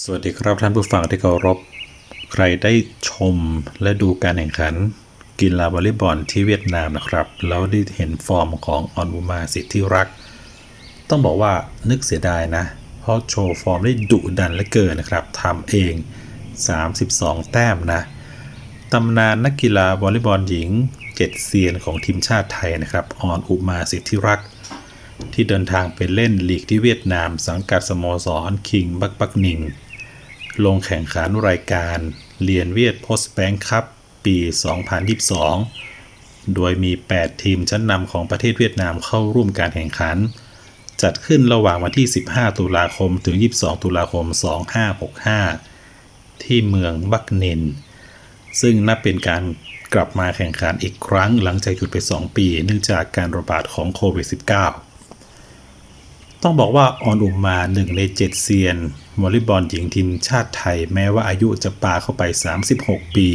สวัสดีครับท่านผู้ฟังที่เคารพ ใครได้ชมและดูการแข่งขัน กีฬาวอลเลย์บอลที่เวียดนามนะครับ แล้วได้เห็นฟอร์มของออนอุมาสิทธิรักษ์ต้องบอกว่านึกเสียดายนะ เพราะโชว์ฟอร์มได้ดุดันเหลือเกินนะครับทำเอง 32 แต้มนะตำนานนักกีฬาวอลเลย์บอลหญิง 7 เซียนของทีมชาติไทยนะครับออนอุมาสิทธิรักษ์ ที่เดินทางไปเล่นลีกที่เวียดนาม สังกัดสโมสรคิงบักบักนิง ลงแข่งขันรายการเรียนเวียดโพสแบงค์คัพปี 2022 โดยมี 8 ทีมชั้นนำของประเทศเวียดนามเข้าร่วมการแข่งขัน จัดขึ้นระหว่างวันที่ 15 ตุลาคม ถึง 22 ตุลาคม 2565 ที่เมืองบักนิน ซึ่งนับเป็นการกลับมาแข่งขันอีกครั้งหลังจากหยุดไป 2 ปี เนื่องจากการระบาดของโควิด -19 ต้องบอกว่าออนอุมมาหนึ่งใน7เซียนวอลเลย์บอลหญิงทีมชาติไทยแม้ว่าอายุจะปาเข้าไป 36 ปี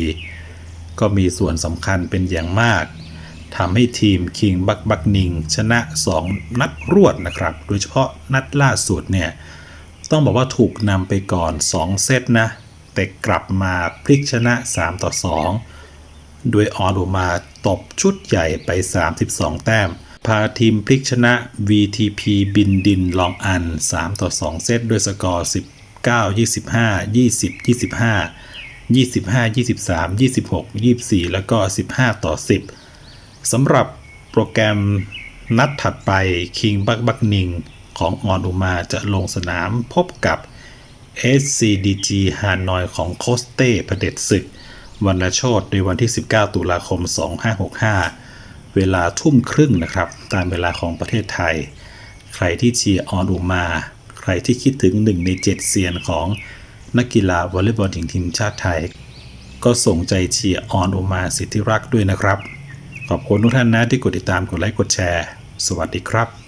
ก็มีส่วนสำคัญเป็นอย่างมากทำให้ทีมคิงบักบักนิงชนะ 2 นัดรวดนะครับ โดยเฉพาะนัดล่าสุดเนี่ย ต้องบอกว่าถูกนำไปก่อน 2 เซตนะ แต่กลับมาพลิกชนะ 3 ต่อ 2 โดยออนอุมาตบชุดใหญ่ไป 32 แต้ม พาทีมพลิกชนะ VTP บินดินลองอัน 3 ต่อ 2 เซตด้วยสกอร์ 19 25 20 25 25 23 26 24 แล้วก็ 15 ต่อ 10สำหรับโปรแกรมนัดถัดไปคิงบักบักนิงของออนอุมาจะลงสนามพบกับ SCDG ฮานอยของโคสเต้พเด็จศึกวันละโชดในวันที่ 19 ตุลาคม 2565 เวลาทุ่มครึ่งนะครับ ตามเวลาของประเทศไทย ใครที่เชียร์ออนอุมา ใครที่คิดถึงหนึ่งใน7เซียนของนักกีฬาวอลเลย์บอลหญิงทีมชาติไทย ก็ส่งใจเชียร์ออนอุมาสิทธิรักด้วยนะครับ ขอบคุณทุกท่านนะที่กดติดตามกดไลค์กดแชร์ สวัสดีครับ